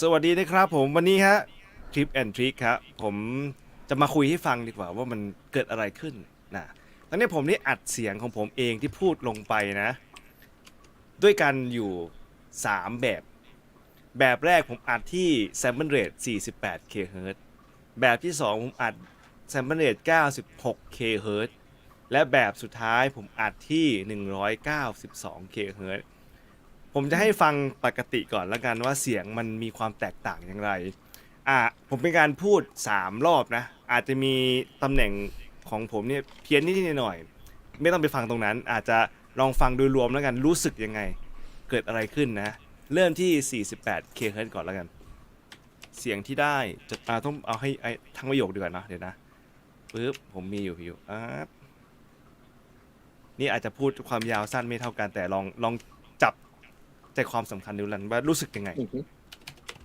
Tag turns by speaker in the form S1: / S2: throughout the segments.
S1: สวัสดีนะครับผมวันนี้ฮะทริปแอนทริคครับผมจะมาคุยให้ฟังดีกว่าว่ามันเกิดอะไรขึ้นนะตอนนี้ผมได้อัดเสียงของผมเองที่พูดลงไปนะ ด้วยกันอยู่ 3 แบบ แบบแรกผมอัดที่ sample rate 48 kHz แบบที่ 2 ผมอัด sample rate 96 kHz และแบบสุดท้ายผมอัดที่ 192 kHz ผมจะให้ฟังปกติก่อนแล้วกันว่าเสียงมันมีความแตกต่างอย่างไร อะผมเป็นการพูด3รอบนะ อาจจะมีตำแหน่งของผมเนี่ยเพี้ยนนิดๆหน่อยๆไม่ต้องไปฟังตรงนั้น อาจจะลองฟังโดยรวมแล้วกันรู้สึกยังไง เกิดอะไรขึ้นนะ เริ่มที่ 48 kHz ก่อนแล้วกัน เสียงที่ได้จะอ่าต้องเอาให้ไอ้ทั้งประโยคดีกว่านะเดี๋ยวนะปึ๊บผมมีอยู่อยู่อ่านี่อาจจะพูดความยาวสั้นไม่เท่ากันแต่ลองลองจับ ใจความสำคัญดูลันว่ารู้สึกยังไง
S2: อือฮึ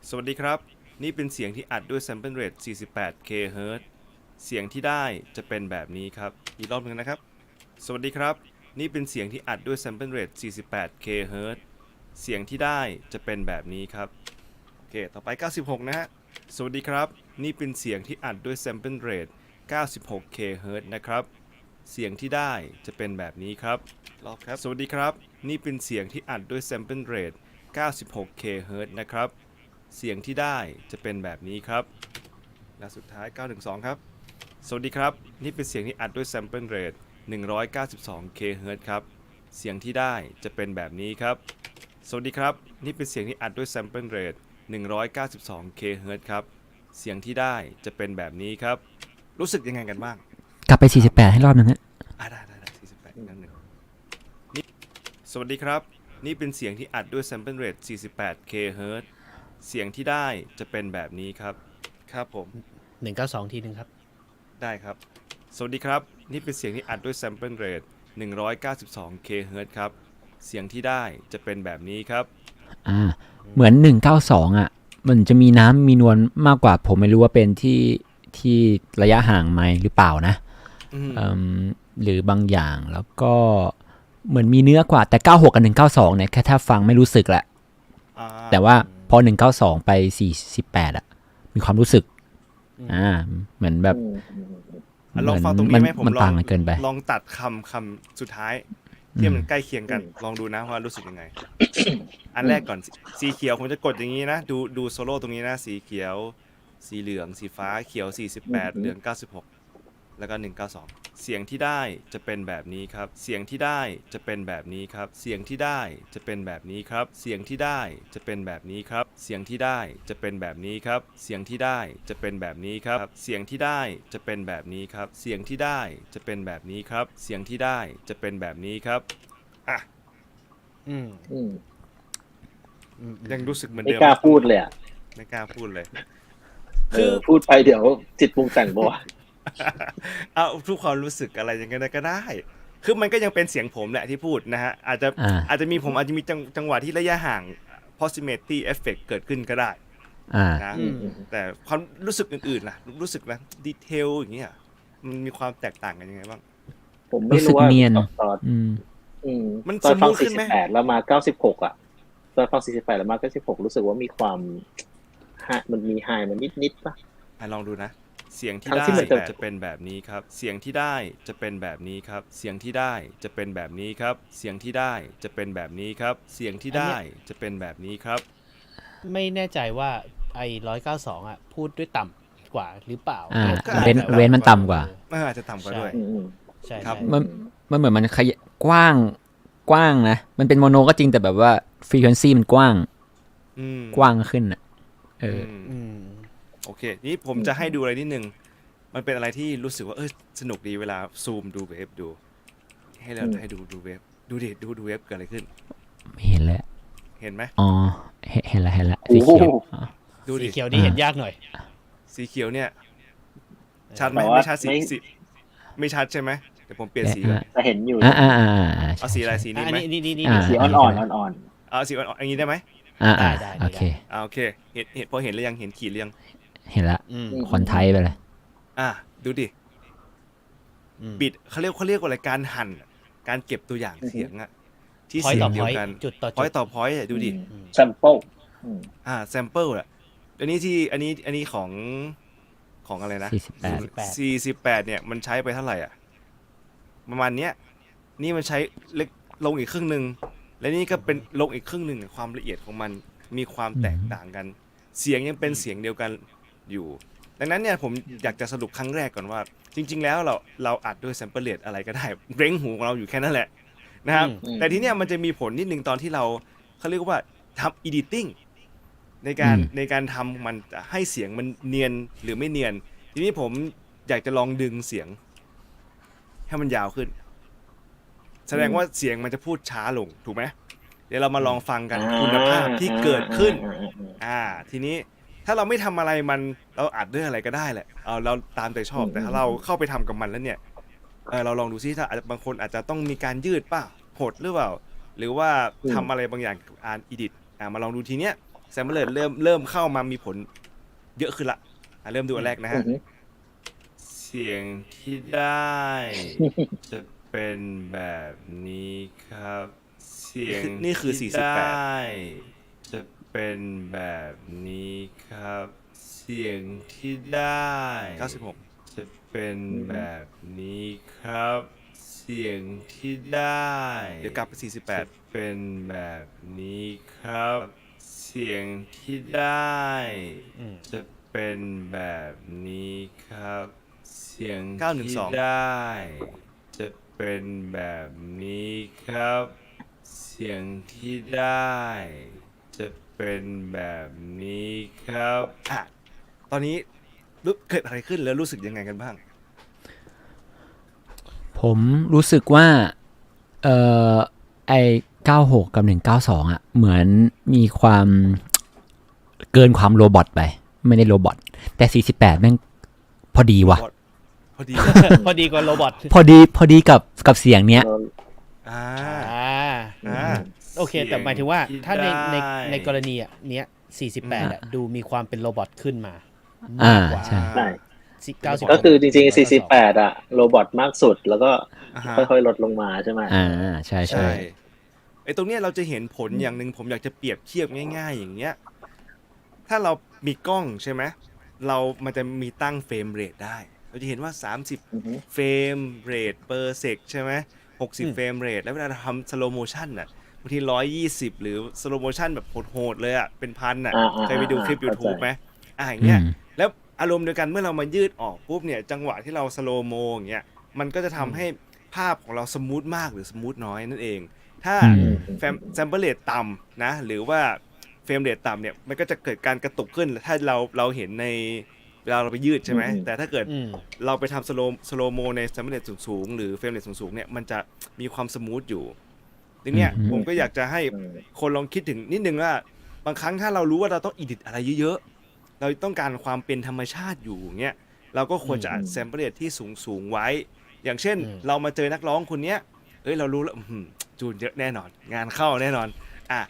S1: สวัสดีครับ นี่เป็นเสียงที่อัดด้วย sample rate 48 kHz เสียงที่ได้จะเป็นแบบนี้ครับ อีกรอบหนึ่งนะครับ สวัสดีครับ นี่เป็นเสียงที่อัดด้วย sample rate 48 kHz เสียงที่ได้จะเป็นแบบนี้ครับ โอเค ต่อไป 96 นะฮะ สวัสดีครับ นี่เป็นเสียงที่อัดด้วย sample rate 96 kHz นะครับ เสียงที่ได้จะเป็นแบบนี้ครับ รอบครับ สวัสดีครับ นี่เป็นเสียงที่อัดด้วย sample rate 96 kHz นะครับ เสียงที่ได้จะเป็นแบบนี้ครับ และสุดท้าย 912 ครับ สวัสดีครับ นี่เป็นเสียงที่อัดด้วย sample rate 192 kHz ครับ เสียงที่ได้จะเป็นแบบนี้ครับ สวัสดีครับ นี่เป็นเสียงที่อัดด้วย sample rate 192 kHz ครับ เสียงที่ได้จะเป็นแบบนี้ครับ รู้สึกยังไงกันบ้าง
S3: กลับไป 48 ให้รอบหนึงฮะ
S1: อ่าได้ได้ได้48อีกนั่นหนึ่งนี่สวัสดีครับ นี่เป็นเสียงที่อัดด้วย sample rate 48 kHz เสียงที่ได้จะเป็นแบบนี้ครับ ครับผม
S4: หนึ่งเก้าสองทีหนึ่งครับ
S1: ได้ครับ สวัสดีครับ นี่เป็นเสียงที่อัดด้วย sample rate 192 kHz ครับ เสียงที่ได้จะเป็นแบบนี้ครับ
S3: อ่า เหมือน 192 อะ มันจะมีน้ำมีนวลมากกว่าผมไม่รู้ว่าเป็นที่ที่ระยะห่างไหมหรือเปล่านะ
S1: อืม
S3: เอิ่ม หรือบางอย่างแล้วก็เหมือนมีเนื้อกว่าแต่ 96 กับ 192 เนี่ยแค่ถ้าฟังไม่รู้สึกแหละ
S1: อ่า
S3: แต่ว่าพอ 192 ไป 48 อะ มีความรู้สึก อ่า เหมือนแบบ
S2: อืมอืม
S1: อะลองฟังตรง
S3: มั
S1: นี้
S3: น
S1: ไหมผม
S3: มัน
S1: ลอ
S3: ต่างงกันเกินไป
S1: ลองตัดคำคำสุดท้ายที่มันใกล้เคียงกัน ลองดูนะว่ารู้สึกยังไง อันแรกก่อนสีสีเขียวผมจะกดอย่างนี้นะ ดูดูโซโล่ตรงนี้นะ สีเขียว สีเหลือง สีฟ้าเขียว 48 เหลือง 96 แล้วก็ 192 เสียงที่ได้จะเป็นแบบนี้ครับ เสียงที่ได้จะเป็นแบบนี้ครับ เสียงที่ได้จะเป็นแบบนี้ครับ เสียงที่ได้จะเป็นแบบนี้ครับ เสียงที่ได้จะเป็นแบบนี้ครับ เสียงที่ได้จะเป็นแบบนี้ครับ เสียงที่ได้จะเป็นแบบนี้ครับ เสียงที่ได้จะเป็นแบบนี้ครับ เสียงที่ได้จะเป็นแบบนี้ครับอะ
S4: อืม
S2: อืม
S4: อืม
S1: ยังรู้สึกเหมือน
S2: ไม่
S1: เดิม
S2: กล้าพูดเลยอะ
S1: ไม่กล้าพูดเลย
S2: เออพูดไปเดี๋ยวจิตปรุงแต่งบ่วะ
S1: เอาทุกความรู้สึกอะไรอย่างเงี้ยก็ได้ คือมันก็ยังเป็นเสียงผมแหละที่พูดนะฮะ อาจจะ
S3: อ่า
S1: อาจจะมีผมอาจจะมีจังจังหวะที่ระยะห่าง proximity effect เกิดขึ้นก็ได้
S3: อ่า
S1: นะ
S2: อืมอืม
S1: แต่ความรู้สึกอื่นๆล่ะ รู้สึกนะดีเทลอย่างเงี้ยมันมีความแตกต่างกันยังไงบ้าง
S2: ผมไม่รู้ว่า
S3: รู้สึกเนียน
S2: ตอน
S3: อืม
S2: อืม
S1: มัน
S2: ตอนฟัง
S1: สมูทขึ้นไหม
S2: 48แล้วมา96อะตอนฟัง48แล้วมา96รู้สึกว่ามีความฮะมันมีไฮมันนิดๆป่ะ
S1: อะลองดูนะ เสียงที่
S2: ทั้ง
S1: ได้
S2: ที่มันจะ
S1: จะเป็นแบบนี้ครับ เสียงที่ได้จะเป็นแบบนี้ครับ เสียงที่ได้จะเป็นแบบนี้ครับ เสียงที่ได้จะเป็นแบบนี้ครับ เสียงที่ได้จะเป็นแบบนี้ครับ
S4: ไม่แน่ใจว่าไอ้ร้อยเก้าสองอะพูดด้วยต่ำกว่าหรือเปล่า
S3: อ่า
S1: ก็อาจจะ
S3: เว้นเว้นมันต่ำกว่า
S1: เอออาจจะต่ำกว่าด้วย
S2: อืมอืม
S4: ใช่
S1: ครับ
S4: ใช่
S3: มันมันเหมือนมันขยะกว้างกว้างนะ มันเป็นโมโนก็จริงแต่แบบว่าฟรีเควนซีมันกว้าง
S1: อืม
S3: กว้างขึ้นอะเออ
S1: ม
S4: อืม
S1: โอเค นี่ผมจะให้ดูอะไรนิดนึง มันเป็นอะไรที่รู้สึกว่าเออสนุกดีเวลาซูมดูเวฟดู ให้เรา
S2: อืม
S1: ให้ดูดูเวฟดูดิดูดูเวฟเกิดอะไรขึ้น
S3: ไม่เห็นแล้ว
S1: เห็นไหม
S3: อ๋อ เห็นเห็นแล้วเห็นแล้ว
S2: โอ้
S3: สี
S2: โห
S3: เขียวอ๋อ
S1: ดู
S4: สี
S1: ดิ
S4: เขียวนี่เห็นยากหน่อย
S1: สีเขียวเนี่ยชัดไหม
S2: แต่ว่า
S1: ไม่ชัดสี
S2: ไม่
S1: สีไม่ชัดใช่ไหมเดี๋ยวผมเปลี่ยนสีก่อน
S2: จะเห็นอยู่
S3: อ่าอ่าอ่าอ่า
S1: เอาสีอะไรสีนี้
S4: อัน
S1: ไหม
S4: นี้นี่นี่นี่
S3: อ่า
S2: สีอ่อนๆอ่อน
S1: เอาสีอ่อนๆอย่างนี้ได้ไหม
S3: อ่าอ่า
S4: ได้ได้
S3: โอเค
S1: อ่าโอเคเห็นเห็นพอเห็นหรือยังเห็นขีดหรือยัง
S3: เห็นละ
S4: อืม
S3: คอนไทยไปเลย
S1: อะดูดิ
S4: อืม
S1: บิดเขาเรียกเขาเรียกว่าอะไรการหั่น การเก็บตัวอย่างเสียงอะที่
S4: พอย
S1: เสีย
S4: ต่อง
S1: เดี
S4: พ
S1: ย
S4: อ
S1: วยกัน
S4: จุดต่อ
S1: พอย
S4: จุด
S1: ต่อพอยอะ
S2: ๆ
S1: ดูดิ
S2: แซมเปิลอืม
S1: อ่าแซมเปิลอะอันนี้ที่อันนี้อันนี้ของของอะไรนะ
S3: 48
S1: สี่สิบแปดเนี่ยมันใช้ไปเท่าไหร่อะ ประมาณเนี้ย นี่มันใช้เล็กลงอีกครึ่งหนึ่ง และนี่ก็เป็นลงอีกครึ่งหนึ่งความละเอียดของมันมีความแตกต่างกัน เสียงยังเป็นเสียงเดียวกัน อยู่ ดังนั้นเนี่ยผมอยากจะสรุปครั้งแรกก่อนว่า จริง ๆ แล้วเราเราอัดด้วยแซมเปิลเลตอะไรก็ได้เร่งหูของเราอยู่แค่นั้นแหละนะครับ
S2: อืม
S1: แต่ทีเนี้ยมันจะมีผลนิดนึงตอนที่เราเขาเรียกว่าทำ editing ในการ
S3: อืม
S1: ในการทำมันจะให้เสียงมันเนียนหรือไม่เนียน ทีนี้ผมอยากจะลองดึงเสียง ให้มันยาวขึ้น แสดงว่าเสียงมันจะพูดช้าลงถูกไหมเดี๋ยวเรามาลองฟังกันคุณภาพที่เกิดขึ้น
S2: อ่าอ่าอ่า
S1: อ่าทีนี้ ถ้าเราไม่ทำอะไรมันเราอัดด้วยอะไรก็ได้แหละเอาเราตามใจชอบ
S2: อืม
S1: แต่ถ้าเราเข้าไปทำกับมันแล้วเนี่ยเออเราลองดูซิถ้าอาจจะบางคนอาจจะต้องมีการยืดเปล่าหดหรือเปล่า หรือว่าทำอะไรบางอย่างกับอ่านอีดิทอ่ามาลองดูทีเนี้ยแซมเบลเริ่มเริ่มเข้ามามีผลเยอะขึ้นละอะเริ่มดูอันแรกนะ
S2: อื
S1: ฮะ
S2: อฮึ
S1: เสียงที่ได้ จะเป็นแบบนี้ครับ เสียงนี่คือ48จะ เป็นแบบนี้ครับ เสียงที่ได้ 96 จะเป็นแบบนี้ครับ เสียงที่ได้เดี๋ยวกลับไป48 เป็นแบบนี้ครับ เสียงที่ได้
S4: อืม
S1: จะเป็นแบบนี้ครับ เสียง
S5: 912
S1: ที่ได้ จะเป็นแบบนี้ครับ เสียงที่ได้ จะ เป็นแบบนี้ครับ อะตอนนี้รู้เกิดอะไรขึ้นแล้วรู้สึกยังไงกันบ้าง
S3: ผมรู้สึกว่า เอ่อ ไอ96 กับ 192 อะ เหมือนมีความเกินความโรบอทไป ไม่ได้โรบอทแต่ 48 แม่งพอดีว่ะ
S1: พอดี
S4: พอดีกว่าโรบอท
S3: พอดีพอดีกับกับเสียงเนี้ย
S1: อ่า
S4: อ่า
S1: อ่า
S4: โอเค แต่หมายถึงว่า
S1: เสียง
S4: ถ้าในใน
S1: ได้
S4: ในกรณีอะเนี้ย48อะดูมีความเป็นโรบอทขึ้นมา
S3: อ่ามา
S4: กกว่า
S3: ใช่
S2: ใช่
S4: สิ90
S2: ก็คือจริงๆ 48 อะ โรบอทมากสุดแล้วก็
S1: อ่าฮะ
S2: ค่อยๆ ลดลงมาใช่ไหม
S3: อ่าใช่ใช่
S1: ใช่ไอ้ตรงเนี้ยเราจะเห็นผลอย่างหนึ่งผมอยากจะเปรียบเทียบง่าย ๆ อย่างเงี้ย ถ้าเรามีกล้องใช่ไหมเรามันจะมีตั้งเฟรมเรทได้ เราจะเห็นว่า 30
S2: อือฮึ
S1: เฟรมเรทเปอร์เซกใช่ไหมหกสิบ
S4: อืม
S1: เฟรมเรทแล้วเวลาเราทำสโลโมชันน่ะ บางทีร้อยยี่สิบหรือสโลโมชันแบบโหดๆเลยอะเป็นพันอะ
S2: อ่าอ่า
S1: เคยไปดูคลิป
S2: อ่าเข้า
S1: YouTube
S2: ใจ
S1: ไหมอ่าอย่างเงี้ย
S3: อืม
S1: แล้วอารมณ์เดียวกันเมื่อเรามายืดออกปุ๊บเนี่ยจังหวะที่เราสโลโมอย่างเงี้ยมันก็จะทำให้ภาพของเราสมูทมากหรือสมูทน้อยนั่นเอง ถ้า
S3: อืม
S1: แฟมแซมเปิลเรทต่ำนะหรือว่าเฟรมเรทต่ำเนี่ยมันก็จะเกิดการกระตุกขึ้นถ้าเราเราเห็นในเวลาเราไปยืดใช่ไหม
S2: อืม
S1: แต่ถ้าเกิด
S4: อืม
S1: เราไปทำสโลสโลโมในแซมเปิลเรทสูงๆหรือเฟรมเรทสูงๆเนี่ยมันจะมีความสมูทอยู่ ทีเนี้ย
S3: อืม
S1: ผมก็อยากจะให้
S2: อืม
S1: คนลองคิดถึงนิดนึงว่า บางครั้งถ้าเรารู้ว่าเราต้องอิดิทอะไรเยอะๆ เราต้องการความเป็นธรรมชาติอยู่อย่างเงี้ยเราก็ควรจะอัด
S2: อืม
S1: แซมเปิลเรทที่สูงๆไว้ อย่างเช่น
S4: อืม
S1: เรามาเจอนักร้องคนเนี้ยเอ้ยเรารู้แล้วอื้อหือจูนเยอะแน่นอน งานเข้าแน่นอนอะ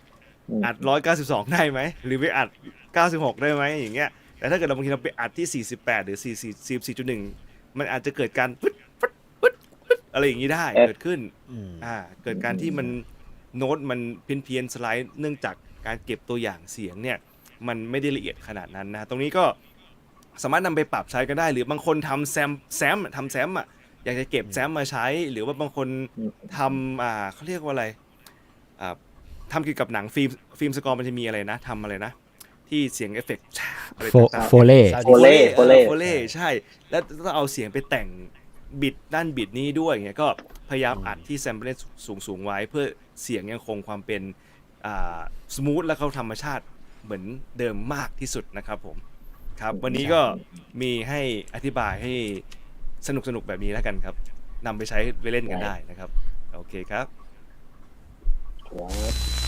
S2: ม
S1: อัดร้อยเก้าสิบสองได้ไหม หรือไปอัดเก้าสิบหกได้ไหมอย่างเงี้ย แต่ถ้าเกิดเราบางทีเราไปอัดที่สี่สิบแปดหรือสี่สี่สี่สี่จุดหนึ่งมันอาจจะเกิดการปึ๊ดปึ๊ดปึ๊ดปึ๊ด อะไรอย่างงี้ได้
S2: เอ๊ะ
S1: เกิดขึ้น
S4: อืม
S1: อ่าเกิดการที่มันโน้ตมันเพี้ยนเพียนๆสไลด์เนื่องจากการเก็บตัวอย่างเสียงเนี่ย มันไม่ได้ละเอียดขนาดนั้นนะ ตรงนี้ก็สามารถนำไปปรับใช้ก็ได้ หรือบางคนทำแซมแซมทำแซมอะอยากจะเก็บแซมมาใช้ หรือว่าบางคน
S2: อืม
S1: ทำอ่าเขาเรียกว่าอะไรอ่าทำเกี่ยวกับหนังฟิล์มฟิล์มสกอร์มันจะมีอะไรนะทำอะไรนะที่เสียงเอฟเฟกต์อะไร
S3: โฟ
S1: ต่างๆ
S3: โฟเล่
S4: Sound
S2: โฟเล่โฟเล่
S1: โฟเล่ใช่ แล้วต้องเอาเสียงไปแต่ง บิดด้านบิดนี้ด้วยอย่างเงี้ยก็พยายามอัดที่แซมเปิลสูงสูงๆไว้ เพื่อเสียงยังคงความเป็นอ่าสมูทและเขาธรรมชาติเหมือนเดิมมากที่สุดนะครับผมครับ วันนี้ก็มีให้อธิบายให้สนุกสนุกๆแบบนี้แล้วกันครับนำไปใช้ไปเล่นกันได้นะครับ โอเคครับ
S2: ครับ